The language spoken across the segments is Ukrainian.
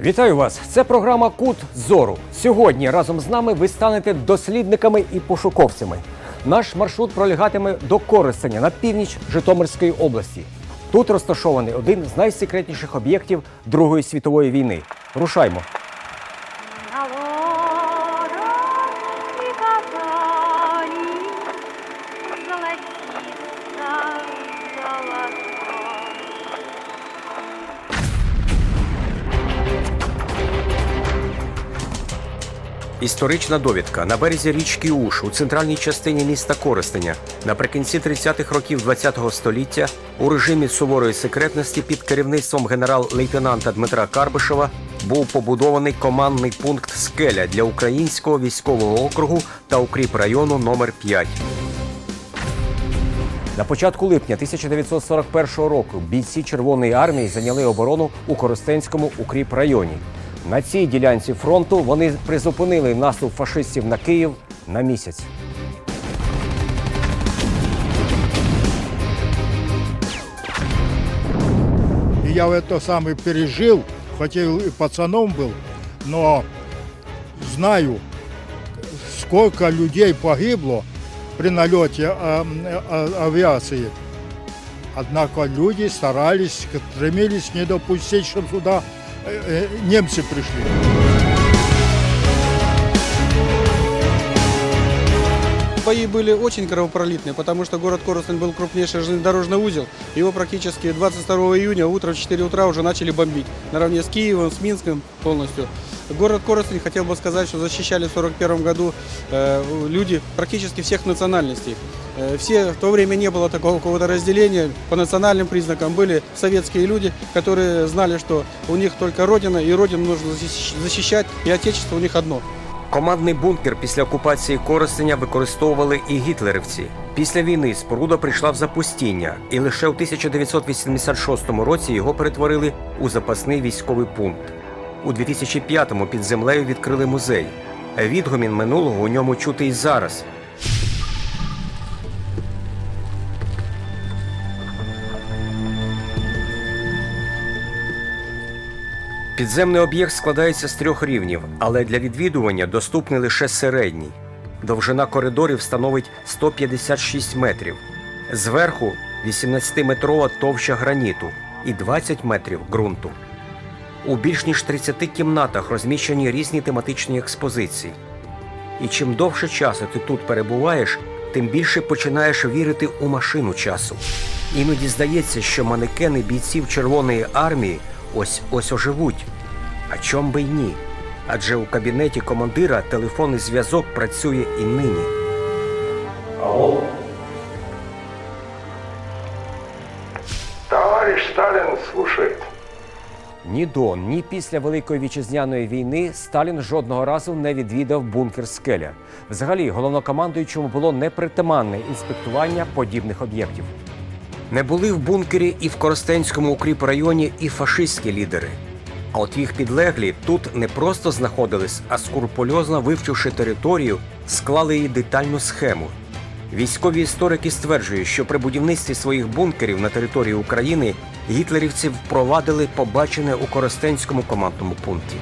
Вітаю вас! Це програма Кут зору. Сьогодні разом з нами ви станете дослідниками і пошуковцями. Наш маршрут пролягатиме до Коростеня на північ Житомирської області. Тут розташований один з найсекретніших об'єктів Другої світової війни. Рушаймо. Історична довідка на березі річки Уш у центральній частині міста Коростеня наприкінці 30-х років ХХ століття у режимі суворої секретності під керівництвом генерал-лейтенанта Дмитра Карбишева був побудований командний пункт Скеля для українського військового округу та укріп району номер 5 На початку липня 1941 року бійці Червоної армії зайняли оборону у Коростенському укріп районі. На цій ділянці фронту вони призупинили наступ фашистів на Київ на місяць. И я это самый пережил, хоть и пацаном был, но знаю, сколько людей погибло при налете а, а, авиации. Однако люди старались, стремились не допустить, чтобы сюда э, э, Немцы пришли. Бои были очень кровопролитные, потому что город Коростень был крупнейший железнодорожный узел. Его практически 22 июня утром в 4 утра уже начали бомбить. Наравне с Киевом, с Минском полностью. Город Коростень, хотел бы сказать, что защищали в 1941 году э, люди практически всех национальностей. Э, все, в то время не было такого какого-то разделения по национальным признакам. Были советские люди, которые знали, что у них только Родина, и Родину нужно защищ- защищать, и Отечество у них одно. Командний бункер після окупації Коростеня використовували і гітлерівці. Після війни споруда прийшла в запустіння, і лише у 1986 році його перетворили у запасний військовий пункт. У 2005-му під землею відкрили музей. Відгомін минулого у ньому чути і зараз. Підземний об'єкт складається з трьох рівнів, але для відвідування доступний лише середній. Довжина коридорів становить 156 метрів. Зверху 18-метрова товща граніту і 20 метрів ґрунту. У більш ніж 30 кімнатах розміщені різні тематичні експозиції. І чим довше часу ти тут перебуваєш, тим більше починаєш вірити у машину часу. Іноді здається, що манекени бійців Червоної армії ось ось оживуть. А чом би й ні? Адже у кабінеті командира телефонний зв'язок працює і нині. Алло? Товарищ Сталин слушает. Ні до, ні після Великої вітчизняної війни Сталін жодного разу не відвідав бункер Скеля. Взагалі, головнокомандуючому було непритаманне інспектування подібних об'єктів. Не були в бункері і в Коростенському укріпрайоні і фашистські лідери. А от їх підлеглі тут не просто знаходились, а скрупульозно вивчивши територію, склали її детальну схему. Військові історики стверджують, що при будівництві своїх бункерів на території України гітлерівці впровадили побачене у Коростенському командному пункті.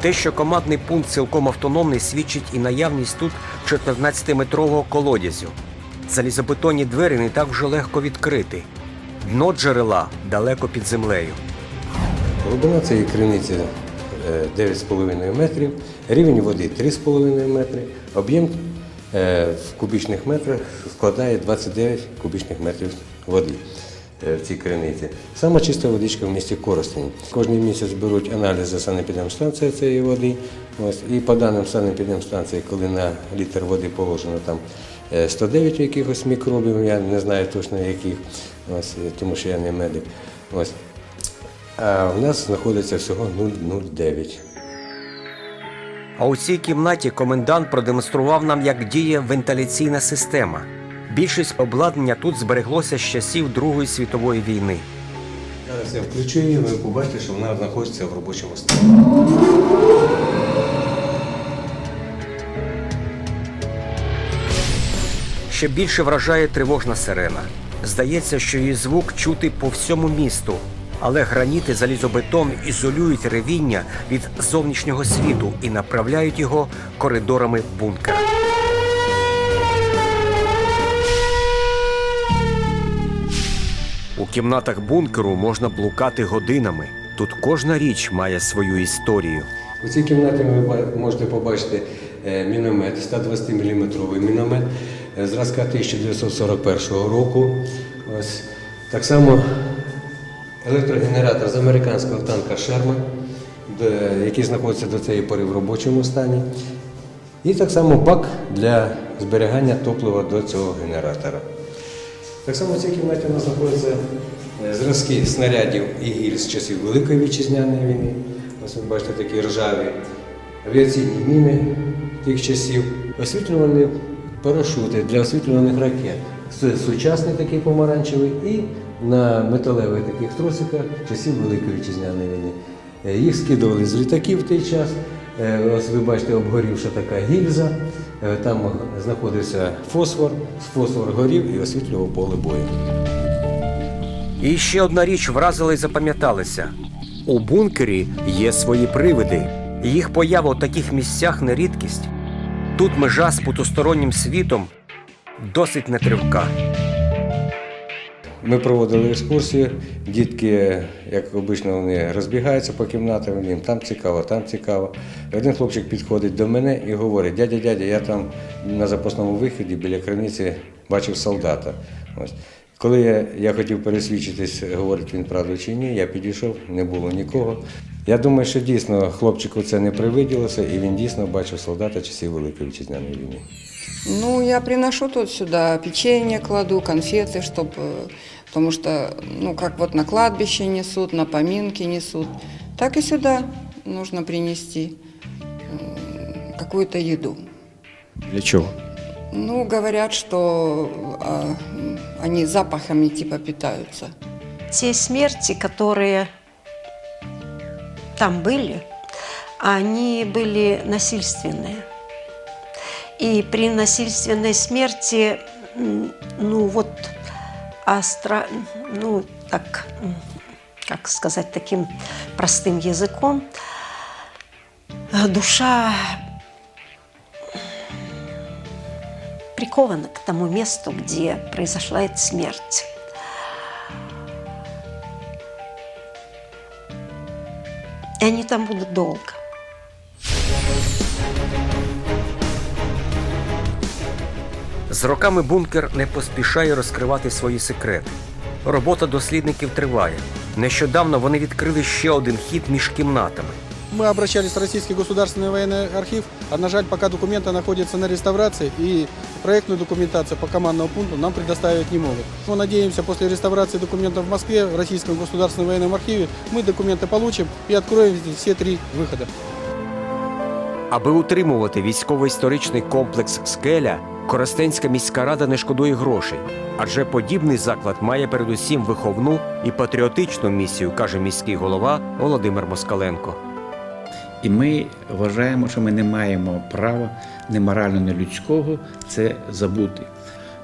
Те, що командний пункт цілком автономний, свідчить і наявність тут 14-метрового колодязю. Залізобетонні двері не так вже легко відкрити. Дно джерела далеко під землею. Глибина цієї криниці 9,5 метрів, рівень води 3,5 метри, об'єм е, в кубічних метрах складає 29 кубічних метрів води е, в цій криниці. Сама чиста водичка в місті Коростень. Кожний місяць беруть аналізи санепідемстанції цієї води. Ось, і по даним санепідемстанції, коли на літр води положено там е, 109 якихось мікробів, я не знаю точно яких, ось, е, тому що я не медик. Ось. А в нас знаходиться всього 0,09. А у цій кімнаті комендант продемонстрував нам, як діє вентиляційна система. Більшість обладнання тут збереглося з часів Другої світової війни. Зараз я включу її, ви побачите, що вона знаходиться в робочому стані. Ще більше вражає тривожна сирена. Здається, що її звук чути по всьому місту, Але граніт і залізобетон ізолюють ревіння від зовнішнього світу і направляють його коридорами бункера. У кімнатах бункеру можна блукати годинами. Тут кожна річ має свою історію. У цій кімнаті ви можете побачити е, міномет, 120 мм міномет е, зразка 1941 року. Ось. Так само електрогенератор з американського танка Шерман, який знаходиться до цієї пори в робочому стані. І так само бак для зберігання топлива до цього генератора. Так само в цій кімнаті у нас знаходяться е, зразки снарядів і гіль з часів Великої вітчизняної війни. Ось ви бачите такі ржаві авіаційні міни тих часів, освітлювані парашути для освітлюваних ракет. Сучасний такий помаранчевий і на металевих таких тросиках часів Великої вітчизняної війни. Е, Їх скидували з літаків в той час. Е, Ось ви бачите, обгорівша така гільза. Е, Там знаходився фосфор, фосфор горів і освітлював поле бою. І ще одна річ вразила і запам'яталася: у бункері є свої привиди. Їх поява у таких місцях не рідкість. Тут межа з потустороннім світом досить нетривка. Ми проводили екскурсію. Дітки, як обично, вони розбігаються по кімнатам, їм там цікаво, там цікаво. Один хлопчик підходить до мене і говорить: дядя, дядя, я там на запасному виході біля криниці бачив солдата. Ось. Коли я, я хотів пересвідчитись, говорить він правду чи ні, я підійшов, не було нікого. Я думаю, що дійсно хлопчику це не привиділося, і він дійсно бачив солдата часів Великої вітчизняної війни. Ну, я приношу тут сюда печенье кладу, конфеты, чтобы, потому что, ну, как вот на кладбище несут, на поминки несут, так и сюда нужно принести какую-то еду. Для чого? Ну, говорят, что а, они запахами типа питаются. те смерти, которые там были, они были насильственные. И при насильственной смерти, ну вот, остро, ну так, как сказать таким простым языком, душа прикована к тому месту, где произошла эта смерть. И они там будут долго. З роками бункер не поспішає розкривати свої секрети. Робота дослідників триває. Нещодавно вони відкрили ще один хід між кімнатами. Мы обращались в Российский государственный военный архив, а на жаль, пока документы находятся на реставрации и проектную документацию по командному пункту нам предоставить не могут. Мы надеемся, после реставрации документов в Москве, в Российском государственном военном архиве, мы документы получим и откроем все три выхода. Аби утримувати військово-історичний комплекс Скеля, Коростенська міська рада не шкодує грошей. Адже подібний заклад має передусім виховну і патріотичну місію, каже міський голова Володимир Москаленко. І ми вважаємо, що ми не маємо права не морально, не людського це забути.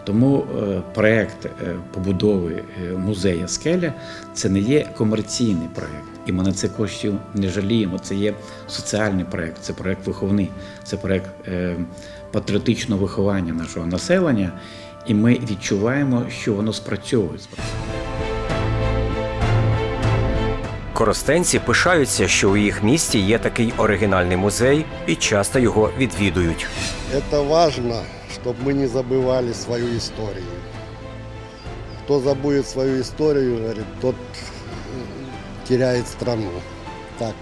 Тому е, проект е, побудови е, музею Скеля це не є комерційний проект, і ми на це коштів не жаліємо. Це є соціальний проект, це проект виховний, це проект патріотичного виховання нашого населення. І ми відчуваємо, що воно спрацьовує. Коростенці пишаються, що у їх місті є такий оригінальний музей і часто його відвідують. Это важно, чтобы мы не забывали свою историю. Кто забудет свою историю, говорит, тот м, теряет страну. Так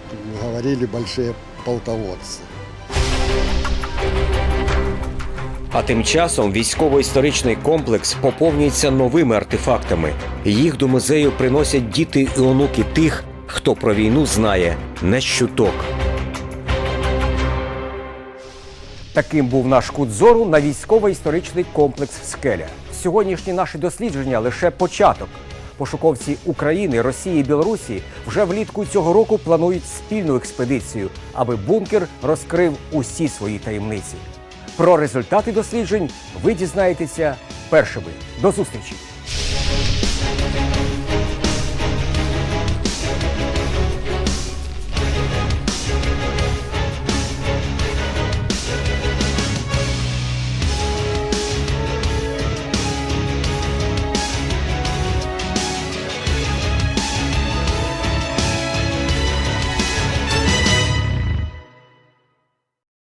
говорили большие полководцы. А тим часом військово-історичний комплекс поповнюється новими артефактами. Їх до музею приносять діти і онуки тих, хто про війну знає не щуток. Таким був наш кут зору на військово-історичний комплекс Скеля. Сьогоднішні наші дослідження лише початок. Пошуковці України, Росії і Білорусі вже влітку цього року планують спільну експедицію, аби бункер розкрив усі свої таємниці. Про результати досліджень ви дізнаєтеся першими. До зустрічі!